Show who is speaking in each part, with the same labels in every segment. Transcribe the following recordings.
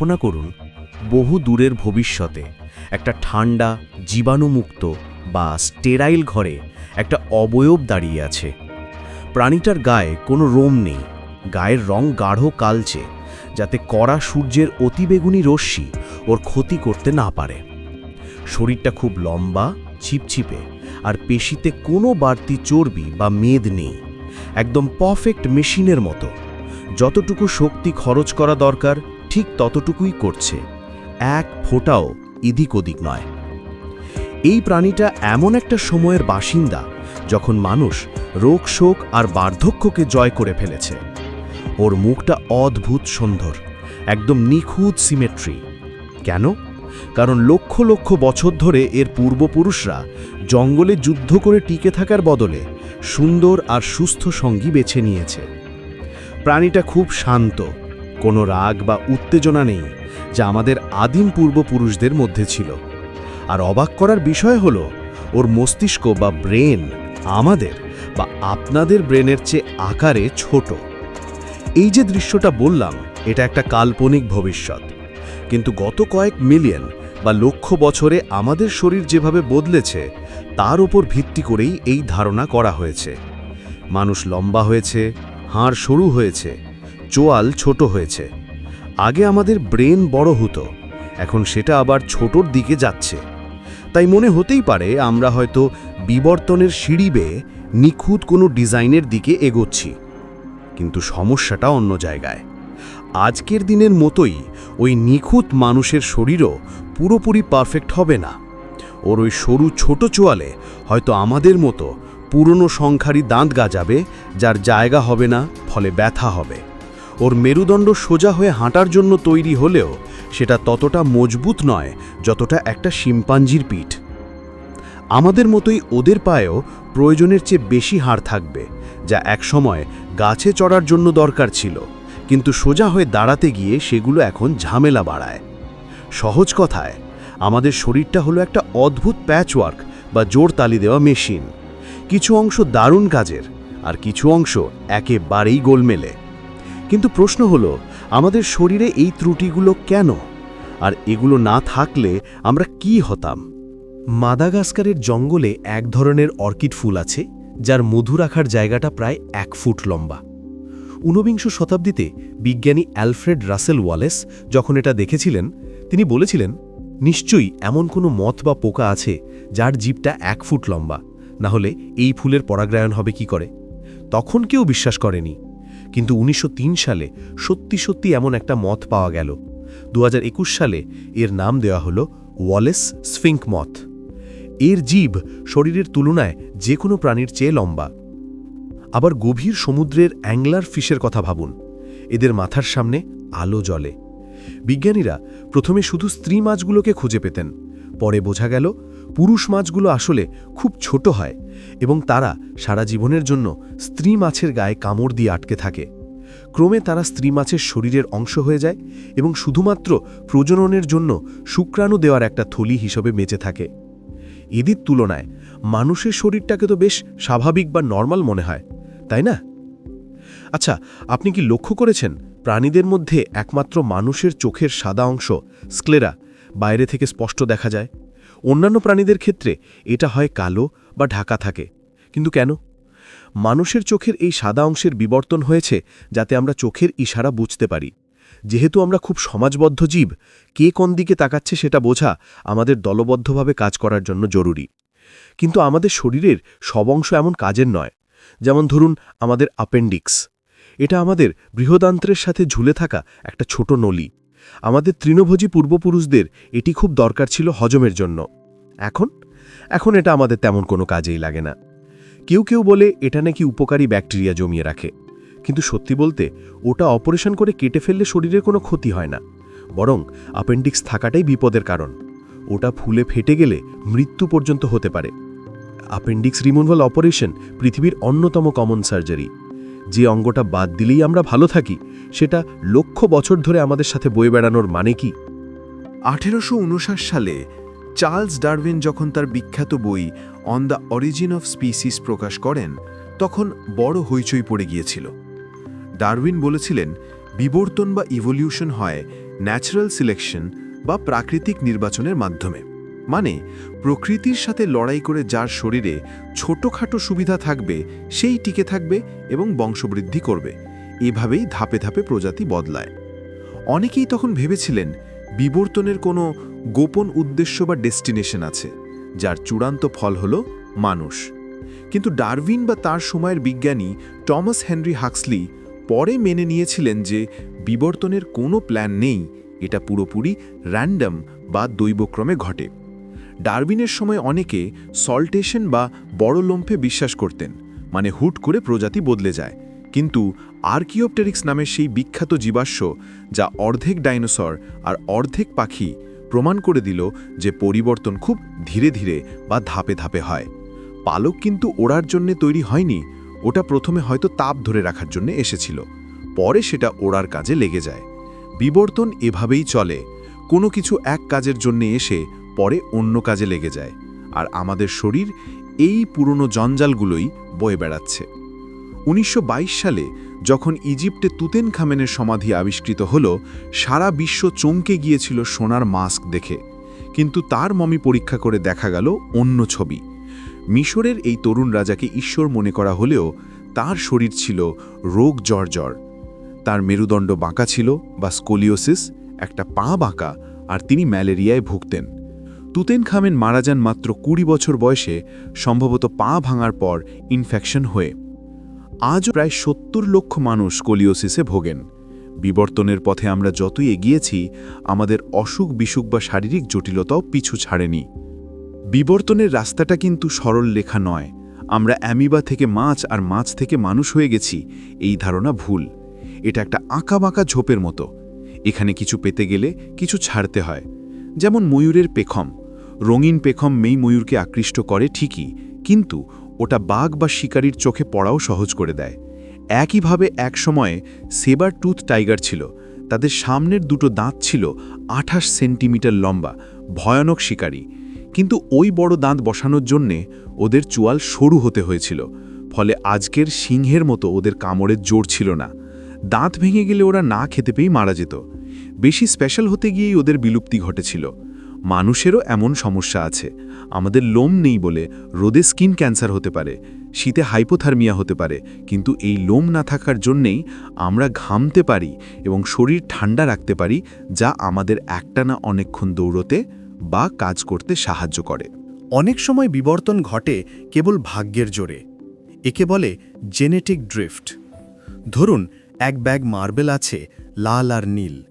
Speaker 1: কল্পনা করুন, বহু দূরের ভবিষ্যতে একটা ঠান্ডা, জীবাণুমুক্ত বা স্টেরাইল ঘরে একটা অবয়ব দাঁড়িয়ে আছে। প্রাণীটার গায়ে কোনো রোম নেই, গায়ের রং গাঢ় কালচে, যাতে কড়া সূর্যের অতিবেগুনি রশ্মি ওর ক্ষতি করতে না পারে। শরীরটা খুব লম্বা, ছিপছিপে, আর পেশিতে কোনো বাড়তি চর্বি বা মেদ নেই। একদম পারফেক্ট মেশিনের মতো। যতটুকু শক্তি খরচ করা দরকার ঠিক ততটুকুই করছে। এক ফোঁটাও এদিক ওদিক নয়। এই প্রাণীটা এমন একটা সময়ের বাসিন্দা যখন মানুষ রোগ, শোক আর বার্ধক্যকে জয় করে ফেলেছে। ওর মুখটা অদ্ভুত সুন্দর, একদম নিখুঁত সিমেট্রি। কেন? কারণ লক্ষ লক্ষ বছর ধরে এর পূর্বপুরুষরা জঙ্গলে যুদ্ধ করে টিকে থাকার বদলে সুন্দর আর সুস্থ সঙ্গী বেছে নিয়েছে। প্রাণীটা খুব শান্ত কোনো রাগ বা উত্তেজনা নেই যা আমাদের আদিম পূর্বপুরুষদের মধ্যে ছিল। আর অবাক করার বিষয় হল, ওর মস্তিষ্ক বা ব্রেন আমাদের বা আপনাদের ব্রেনের চেয়ে আকারে ছোট। এই যে দৃশ্যটা বললাম, এটা একটা কাল্পনিক ভবিষ্যৎ। কিন্তু গত কয়েক মিলিয়ন বা লক্ষ বছরে আমাদের শরীর যেভাবে বদলেছে, তার উপর ভিত্তি করেই এই ধারণা করা হয়েছে। মানুষ লম্বা হয়েছে, হাড় সরু হয়েছে চোয়াল ছোট হয়েছে। আগে আমাদের ব্রেন বড় হতো, এখন সেটা আবার ছোটর দিকে যাচ্ছে। তাই মনে হতেই পারে আমরা হয়তো বিবর্তনের সিঁড়ি বেয়ে নিখুঁত কোনো ডিজাইনের দিকে এগোচ্ছি। কিন্তু সমস্যাটা অন্য জায়গায়। আজকের দিনের মতোই ওই নিখুঁত মানুষের শরীরও পুরোপুরি পারফেক্ট হবে না। ওর ওই সরু ছোট চোয়ালে হয়তো আমাদের মতো পুরনো সংখ্যারই দাঁত গাজাবে, যার জায়গা হবে না, ফলে ব্যথা হবে। ওর মেরুদণ্ড সোজা হয়ে হাঁটার জন্য তৈরি হলেও সেটা ততটা মজবুত নয় যতটা একটা শিম্পাঞ্জির পিঠ। আমাদের মতোই ওদের পায়েও প্রয়োজনের চেয়ে বেশি হাড় থাকবে, যা একসময় গাছে চড়ার জন্য দরকার ছিল, কিন্তু সোজা হয়ে দাঁড়াতে গিয়ে সেগুলো এখন ঝামেলা বাড়ায়। সহজ কথায়, আমাদের শরীরটা হলো একটা অদ্ভুত প্যাচওয়ার্ক বা জোর তালি দেওয়া মেশিন। কিছু অংশ দারুণ কাজের, আর কিছু অংশ একেবারেই গোলমেলে। কিন্তু প্রশ্ন হলো, আমাদের শরীরে এই ত্রুটিগুলো কেন? আর এগুলো না থাকলে আমরা কি হতাম? মাদাগাস্কারের জঙ্গলে এক ধরনের অর্কিড ফুল আছে, যার মধু রাখার জায়গাটা প্রায় এক ফুট লম্বা। ঊনবিংশ শতাব্দীতে বিজ্ঞানী অ্যালফ্রেড রাসেল ওয়ালেস যখন এটা দেখেছিলেন, তিনি বলেছিলেন, নিশ্চয়ই এমন কোনো মথ বা পোকা আছে যার জীবটা এক ফুট লম্বা, না হলে এই ফুলের পরাগ্রায়ণ হবে কি করে? তখন কেউ বিশ্বাস করেনি। কিন্তু উনিশশো তিন সালে সত্যি সত্যি এমন একটা মথ পাওয়া গেল। দু হাজার একুশ সালে এর নাম দেওয়া হলো ওয়ালেস স্ফিঙ্ক মথ এর জীব শরীরের তুলনায় যে কোনো প্রাণীর চেয়ে লম্বা। আবার গভীর সমুদ্রের অ্যাংলার ফিশের কথা ভাবুন। এদের মাথার সামনে আলো জ্বলে। বিজ্ঞানীরা প্রথমে শুধু স্ত্রী মাছগুলোকে খুঁজে পেতেন। পরে বোঝা গেল পুরুষ মাছগুলো আসলে খুব ছোট হয় এবং তারা সারা জীবনের জন্য স্ত্রী মাছের গায়ে কামড় দিয়ে আটকে থাকে। ক্রমে তারা স্ত্রী মাছের শরীরের অংশ হয়ে যায় এবং শুধুমাত্র প্রজননের জন্য শুক্রাণু দেওয়ার একটা থলি হিসেবে বেঁচে থাকে। এদের তুলনায় মানুষের শরীরটাকে তো বেশ স্বাভাবিক বা নর্মাল মনে হয়, তাই না? আচ্ছা আপনি কি লক্ষ্য করেছেন প্রাণীদের মধ্যে একমাত্র মানুষের চোখের সাদা অংশ, স্ক্লেরা, বাইরে থেকে স্পষ্ট দেখা যায়? অন্যান্য প্রাণীদের ক্ষেত্রে এটা হয় কালো বা ঢাকা থাকে। কিন্তু কেন? মানুষের চোখের এই সাদা অংশের বিবর্তন হয়েছে যাতে আমরা চোখের ইশারা বুঝতে পারি। যেহেতু আমরা খুব সমাজবদ্ধ জীব, কে কোন দিকে তাকাচ্ছে সেটা বোঝা আমাদের দলবদ্ধভাবে কাজ করার জন্য জরুরি। কিন্তু আমাদের শরীরের সব অংশ এমন কাজের নয়। যেমন ধরুন, আমাদের অ্যাপেন্ডিক্স। এটা আমাদের বৃহদান্ত্রের সাথে ঝুলে থাকা একটা ছোট নলি। আমাদের তৃণভোজী পূর্বপুরুষদের এটি খুব দরকার ছিল হজমের জন্য। এখন এখন এটা আমাদের তেমন কোনো কাজেই লাগে না। কেউ কেউ বলে এটা নাকি উপকারী ব্যাকটেরিয়া জমিয়ে রাখে। কিন্তু সত্যি বলতে, ওটা অপারেশন করে কেটে ফেললে শরীরের কোনো ক্ষতি হয় না। বরং অ্যাপেন্ডিক্স থাকাটাই বিপদের কারণ। ওটা ফুলে ফেটে গেলে মৃত্যু পর্যন্ত হতে পারে। অ্যাপেন্ডিক্স রিমুভাল অপারেশন পৃথিবীর অন্যতম কমন সার্জারি। যে অঙ্গটা বাদ দিলেই আমরা ভালো থাকি, সেটা লক্ষ বছর ধরে আমাদের সাথে বয়ে বেড়ানোর মানে কি?
Speaker 2: আঠেরোশো সালে চার্লস ডারউইন যখন তার বিখ্যাত বই on the origin of species প্রকাশ করেন, তখন বড় হইচই পড়ে গিয়েছিল। ডারউইন বলেছিলেন, বিবর্তন বা ইভলিউশন হয় ন্যাচারাল সিলেকশন বা প্রাকৃতিক নির্বাচনের মাধ্যমে। মানে প্রকৃতির সাথে লড়াই করে যার শরীরে ছোটখাটো সুবিধা থাকবে, সেই টিকে থাকবে এবং বংশবৃদ্ধি করবে। এভাবেই ধাপে ধাপে প্রজাতি বদলায়। অনেকেই তখন ভেবেছিলেন, বিবর্তনের কোনো গোপন উদ্দেশ্য বা ডেস্টিনেশন আছে, যার চূড়ান্ত ফল হল মানুষ। কিন্তু ডারউইন বা তার সময়ের বিজ্ঞানী টমাস হেনরি হাক্সলি পরে মেনে নিয়েছিলেন যে বিবর্তনের কোনো প্ল্যান নেই, এটা পুরোপুরি র্যান্ডম বা দৈবক্রমে ঘটে। ডারউইনের সময় অনেকে সল্টেশন বা বড় লম্ফে বিশ্বাস করতেন মানে হুট করে প্রজাতি বদলে যায়। কিন্তু আর্কিওপটেরিক্স নামের সেই বিখ্যাত জীবাশ্ম, যা অর্ধেক ডাইনোসর আর অর্ধেক পাখি প্রমাণ করে দিল যে পরিবর্তন খুব ধীরে ধীরে বা ধাপে ধাপে হয়। পালক কিন্তু ওড়ার জন্যে তৈরি হয়নি, ওটা প্রথমে হয়তো তাপ ধরে রাখার জন্য এসেছিল। পরে সেটা ওড়ার কাজে লেগে যায়। বিবর্তন এভাবেই চলে, কোনো কিছু এক কাজের জন্য এসে পরে অন্য কাজে লেগে যায়, আর আমাদের শরীর এই পুরনো জঞ্জালগুলোই বয়ে বেড়াচ্ছে। উনিশশো বাইশ সালে যখন ইজিপ্টে তুতেন খামেনের সমাধি আবিষ্কৃত হল, সারা বিশ্ব চমকে গিয়েছিল সোনার মাস্ক দেখে। কিন্তু তার মমি পরীক্ষা করে দেখা গেল অন্য ছবি। মিশরের এই তরুণ রাজাকে ঈশ্বর মনে করা হলেও তার শরীর ছিল রোগ জর্জর তার মেরুদণ্ড বাঁকা ছিল বা স্কোলিওসিস, একটা পা বাঁকা, আর তিনি ম্যালেরিয়ায় ভুগতেন। তুতেন খামেন মারা যান মাত্র কুড়ি বছর বয়সে, সম্ভবত পা ভাঙার পর ইনফেকশন হয়ে। আজও প্রায় সত্তর লক্ষ মানুষ কোলিওসিসে ভোগেন। বিবর্তনের পথে আমরা যতই এগিয়েছি, আমাদের অসুখ, বিসুখ বা শারীরিক জটিলতাও পিছু ছাড়েনি। বিবর্তনের রাস্তাটা কিন্তু সরল লেখা নয়। আমরা অ্যামিবা থেকে মাছ আর মাছ থেকে মানুষ হয়ে গেছি, এই ধারণা ভুল। এটা একটা আঁকা বাঁকা ঝোপের মতো। এখানে কিছু পেতে গেলে কিছু ছাড়তে হয়। যেমন ময়ূরের পেখম। রঙিন পেখম মেই ময়ূরকে আকৃষ্ট করে ঠিকই, কিন্তু ওটা বাঘ বা শিকারীর চোখে পড়াও সহজ করে দেয়। একইভাবে এক সময়ে সেবার টুথ টাইগার ছিল। তাদের সামনের দুটো দাঁত ছিল আঠাশ সেন্টিমিটার লম্বা, ভয়ানক শিকারী। কিন্তু ওই বড় দাঁত বসানোর জন্যে ওদের চোয়াল সরু হতে হয়েছিল, ফলে আজকের সিংহের মতো ওদের কামড়ের জোর ছিল না। দাঁত ভেঙে গেলে ওরা না খেতে পেয়েই মারা যেত। বেশি স্পেশাল হতে গিয়েই ওদের বিলুপ্তি ঘটেছিল। মানুষেরও এমন সমস্যা আছে। আমাদের লোম নেই বলে রোদে স্কিন ক্যান্সার হতে পারে, শীতে হাইপোথার্মিয়া হতে পারে, কিন্তু এই লোম না থাকার জন্যেই আমরা ঘামতে পারি এবং শরীর ঠান্ডা রাখতে পারি, যা আমাদের একটানা অনেকক্ষণ দৌড়তে বা কাজ করতে সাহায্য করে।
Speaker 3: অনেক সময় বিবর্তন ঘটে কেবল ভাগ্যের জোরে। একে বলে জেনেটিক ড্রিফট ধরুন, এক ব্যাগ মার্বেল আছে, লাল আর নীল।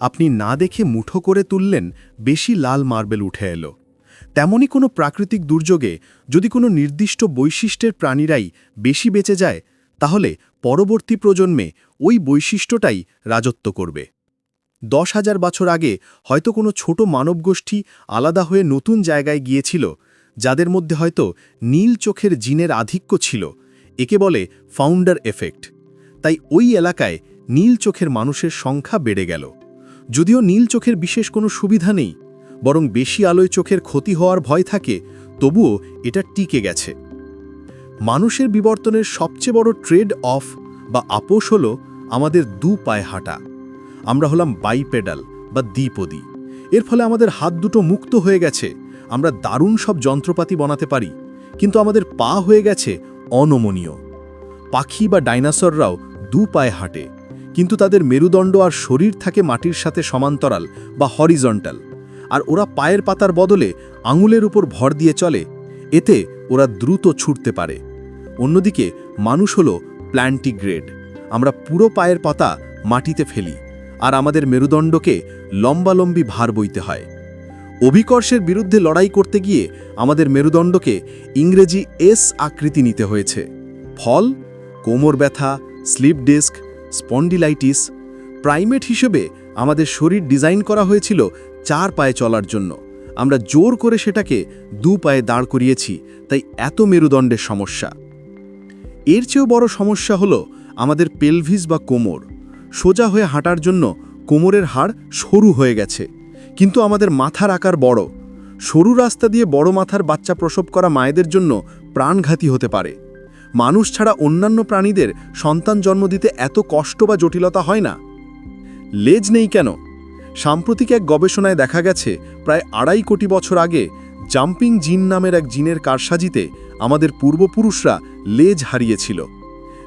Speaker 3: আপনি না দেখে মুঠো করে তুললেন, বেশি লাল মার্বেল উঠে এলো। তেমনই কোনো প্রাকৃতিক দুর্যোগে যদি কোনো নির্দিষ্ট বৈশিষ্ট্যের প্রাণীরাই বেশি বেঁচে যায়, তাহলে পরবর্তী প্রজন্মে ওই বৈশিষ্ট্যটাই রাজত্ব করবে। দশ হাজার বছর আগে হয়তো কোনো ছোট মানবগোষ্ঠী আলাদা হয়ে নতুন জায়গায় গিয়েছিল, যাদের মধ্যে হয়তো নীল চোখের জিনের আধিক্য ছিল, একে বলে ফাউন্ডার এফেক্ট তাই ওই এলাকায় নীল চোখের মানুষের সংখ্যা বেড়ে গেল। যদিও নীল চোখের বিশেষ কোনো সুবিধা নেই, বরং বেশি আলোয় চোখের ক্ষতি হওয়ার ভয় থাকে, তবুও এটা টিকে গেছে। মানুষের বিবর্তনের সবচেয়ে বড় ট্রেড অফ বা আপোষ হল আমাদের দু পায়ে হাঁটা। আমরা হলাম বাইপেডাল বা দ্বিপদী। এর ফলে আমাদের হাত দুটো মুক্ত হয়ে গেছে, আমরা দারুণ সব যন্ত্রপাতি বানাতে পারি, কিন্তু আমাদের পা হয়ে গেছে অনমনীয়। পাখি বা ডাইনাসররাও দু পায়ে হাঁটে। কিন্তু তাদের মেরুদণ্ড আর শরীর থাকে মাটির সাথে সমান্তরাল বা হরিজন্টাল। আর ওরা পায়ের পাতার বদলে আঙুলের উপর ভর দিয়ে চলে, এতে ওরা দ্রুত ছুটতে পারে। অন্যদিকে মানুষ হলো প্ল্যান্টিগ্রেড। আমরা পুরো পায়ের পাতা মাটিতে ফেলি, আর আমাদের মেরুদণ্ডকে লম্বালম্বি ভার বইতে হয়। অভিকর্ষের বিরুদ্ধে লড়াই করতে গিয়ে আমাদের মেরুদণ্ডকে ইংরেজি এস আকৃতি নিতে হয়েছে। ফল, কোমর ব্যথা, স্লিপ ডিস্ক স্পন্ডিলাইটিস প্রাইমেট হিসেবে আমাদের শরীর ডিজাইন করা হয়েছিল চার পায়ে চলার জন্য। আমরা জোর করে সেটাকে দু পায়ে দাঁড় করিয়েছি, তাই এত মেরুদণ্ডের সমস্যা। এর চেয়েও বড় সমস্যা হলো আমাদের পেলভিস বা কোমর। সোজা হয়ে হাঁটার জন্য কোমরের হাড় সরু হয়ে গেছে, কিন্তু আমাদের মাথার আকার বড়। সরু রাস্তা দিয়ে বড় মাথার বাচ্চা প্রসব করা মায়েদের জন্য প্রাণঘাতী হতে পারে। মানুষ ছাড়া অন্যান্য প্রাণীদের সন্তান জন্ম দিতে এত কষ্ট বা জটিলতা হয় না। লেজ নেই কেন? সাম্প্রতিক এক গবেষণায় দেখা গেছে, প্রায় আড়াই কোটি বছর আগে জাম্পিং জিন নামের এক জিনের কারসাজিতে আমাদের পূর্বপুরুষরা লেজ হারিয়েছিল।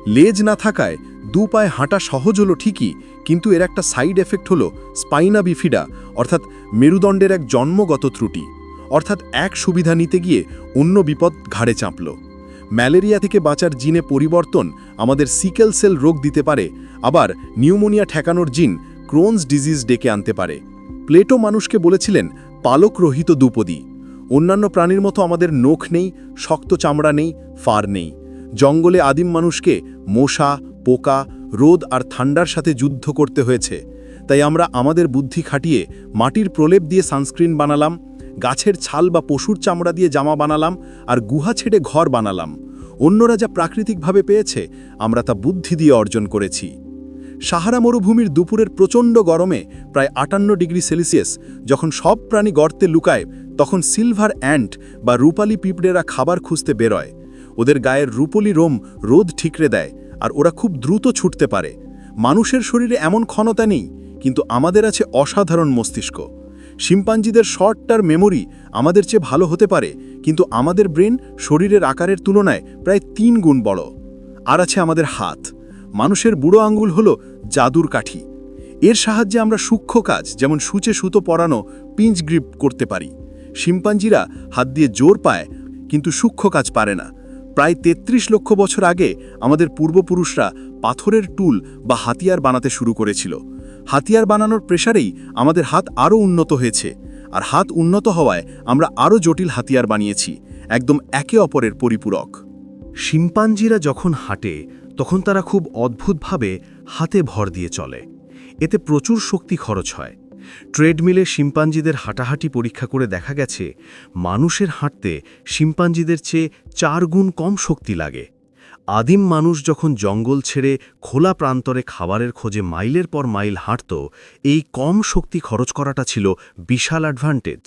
Speaker 3: লেজ না থাকায় দু পায়ে হাঁটা সহজ হলো ঠিকই, কিন্তু এর একটা সাইড এফেক্ট হলো স্পাইনা বিফিডা, অর্থাৎ মেরুদণ্ডের এক জন্মগত ত্রুটি। অর্থাৎ এক সুবিধা নিতে গিয়ে অন্য বিপদ ঘাড়ে চাপল। ম্যালেরিয়া থেকে বাঁচার জিনে পরিবর্তন আমাদের সিকেল সেল রোগ দিতে পারে, আবার নিউমোনিয়া ঠেকানোর জিন ক্রোনস ডিজিজ ডেকে আনতে পারে। প্লেটো মানুষকে বলেছিলেন, পালক রহিত দুপদী। অন্যান্য প্রাণীর মতো আমাদের নখ নেই, শক্ত চামড়া নেই, ফার নেই। জঙ্গলে আদিম মানুষকে মশা, পোকা, রোদ আর ঠান্ডার সাথে যুদ্ধ করতে হয়েছে। তাই আমরা আমাদের বুদ্ধি খাটিয়ে মাটির প্রলেপ দিয়ে সানস্ক্রিন বানালাম গাছের ছাল বা পশুর চামড়া দিয়ে জামা বানালাম আর গুহা ছেড়ে ঘর বানালাম। অন্যরা যা প্রাকৃতিকভাবে পেয়েছে, আমরা তা বুদ্ধি দিয়ে অর্জন করেছি। সাহারা মরুভূমির দুপুরের প্রচণ্ড গরমে প্রায় আটান্ন ডিগ্রি সেলসিয়াস যখন সব প্রাণী গর্তে লুকায়, তখন সিলভার অ্যান্ট বা রূপালি পিঁপড়েরা খাবার খুঁজতে বেরোয়। ওদের গায়ের রূপলি রোম রোদ ঠিকরে দেয় আর ওরা খুব দ্রুত ছুটতে পারে। মানুষের শরীরে এমন ক্ষমতা নেই, কিন্তু আমাদের আছে অসাধারণ মস্তিষ্ক। শিম্পাঞ্জিদের শর্ট টার মেমোরি আমাদের চেয়ে ভালো হতে পারে, কিন্তু আমাদের ব্রেন শরীরের আকারের তুলনায় প্রায় তিন গুণ বড়। আর আছে আমাদের হাত। মানুষের বুড়ো আঙ্গুল হলো জাদুর কাঠি। এর সাহায্যে আমরা সূক্ষ্ম কাজ, যেমন সূচে সুতো পরানো, পিঞ্চ গ্রিপ করতে পারি। শিম্পাঞ্জিরা হাত দিয়ে জোর পায়, কিন্তু সূক্ষ্ম কাজ পারে না। প্রায় ৩৩ লক্ষ বছর আগে আমাদের পূর্বপুরুষরা পাথরের টুল বা হাতিয়ার বানাতে শুরু করেছিল। হাতিয়ার বানানোর প্রেসারেই আমাদের হাত আরও উন্নত হয়েছে, আর হাত উন্নত হওয়ায় আমরা আরও জটিল হাতিয়ার বানিয়েছি, একদম একে অপরের পরিপূরক।
Speaker 1: শিম্পাঞ্জিরা যখন হাঁটে, তখন তারা খুব অদ্ভুতভাবে হাতে ভর দিয়ে চলে। এতে প্রচুর শক্তি খরচ হয়। ট্রেডমিলে শিম্পাঞ্জিদের হাঁটাহাঁটি পরীক্ষা করে দেখা গেছে, মানুষের হাঁটতে শিম্পাঞ্জিদের চেয়ে চার গুণ কম শক্তি লাগে। আদিম মানুষ যখন জঙ্গল ছেড়ে খোলা প্রান্তরে খাবারের খোঁজে মাইলের পর মাইল হাঁটত, এই কম শক্তি খরচ করাটা ছিল বিশাল অ্যাডভান্টেজ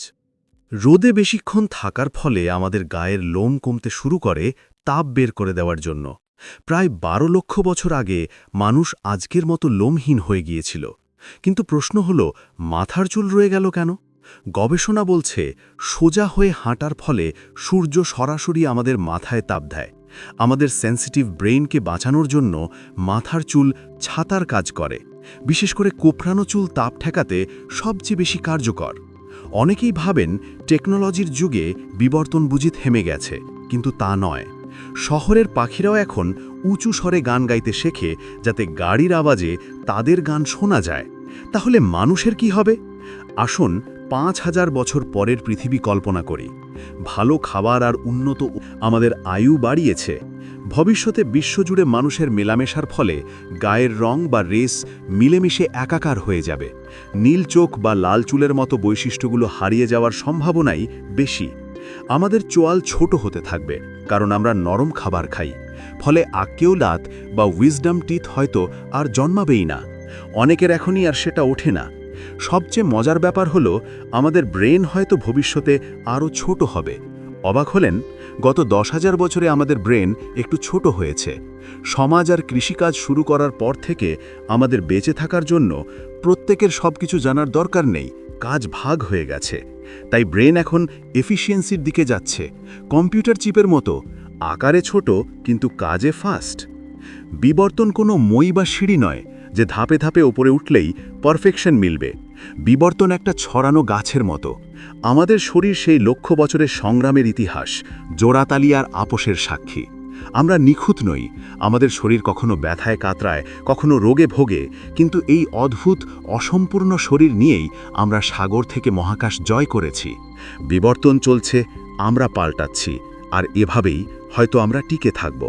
Speaker 1: রোদে বেশিক্ষণ থাকার ফলে আমাদের গায়ের লোম কমতে শুরু করে তাপ বের করে দেওয়ার জন্য। প্রায় বারো লক্ষ বছর আগে মানুষ আজকের মতো লোমহীন হয়ে গিয়েছিল। কিন্তু প্রশ্ন হল, মাথার চুল রয়ে গেল কেন? গবেষণা বলছে, সোজা হয়ে হাঁটার ফলে সূর্য সরাসরি আমাদের মাথায় তাপ দেয়। আমাদের সেন্সিটিভ ব্রেইনকে বাঁচানোর জন্য মাথার চুল ছাতার কাজ করে। বিশেষ করে কোপড়ানো চুল তাপ ঠেকাতে সবচেয়ে বেশি কার্যকর। অনেকেই ভাবেন টেকনোলজির যুগে বিবর্তন বুঝি থেমে গেছে, কিন্তু তা নয়। শহরের পাখিরাও এখন উঁচু স্বরে গান গাইতে শেখে যাতে গাড়ির আওয়াজে তাদের গান শোনা যায়। তাহলে মানুষের কি হবে? আসুন পাঁচ হাজার বছর পরের পৃথিবী কল্পনা করি। ভালো খাবার আর উন্নত আমাদের আয়ু বাড়িয়েছে। ভবিষ্যতে বিশ্বজুড়ে মানুষের মেলামেশার ফলে গায়ের রং বা রেস মিলেমিশে একাকার হয়ে যাবে। নীল চোখ বা লাল চুলের মতো বৈশিষ্ট্যগুলো হারিয়ে যাওয়ার সম্ভাবনাই বেশি। আমাদের চোয়াল ছোট হতে থাকবে, কারণ আমরা নরম খাবার খাই। ফলে আকেও আক্কেওলাত বা উইজডাম টিথ হয়তো আর জন্মাবেই না। অনেকের এখনই আর সেটা ওঠে না। সবচেয়ে মজার ব্যাপার হলো, আমাদের ব্রেন হয়তো ভবিষ্যতে আরও ছোট হবে। অবাক হলেন, গত দশ হাজার বছরে আমাদের ব্রেন একটু ছোট হয়েছে। সমাজ আর কৃষিকাজ শুরু করার পর থেকে আমাদের বেঁচে থাকার জন্য প্রত্যেকের সব কিছু জানার দরকার নেই, কাজ ভাগ হয়ে গেছে। তাই ব্রেন এখন এফিসিয়েন্সির দিকে যাচ্ছে, কম্পিউটার চিপের মতো, আকারে ছোট কিন্তু কাজে ফাস্ট। বিবর্তন কোনো মই বা সিঁড়ি নয় যে ধাপে ধাপে ওপরে উঠলেই পারফেকশন মিলবে। বিবর্তন একটা ছড়ানো গাছের মতো। আমাদের শরীর সেই লক্ষ বছরের সংগ্রামের ইতিহাস, জোড়াতালি আর আপোষের সাক্ষী। আমরা নিখুঁত নই, আমাদের শরীর কখনো ব্যথায় কাতরায়, কখনো রোগে ভোগে, কিন্তু এই অদ্ভুত, অসম্পূর্ণ শরীর নিয়েই আমরা সাগর থেকে মহাকাশ জয় করেছি। বিবর্তন চলছে, আমরা পাল্টাচ্ছি, আর এভাবেই হয়তো আমরা টিকে থাকব।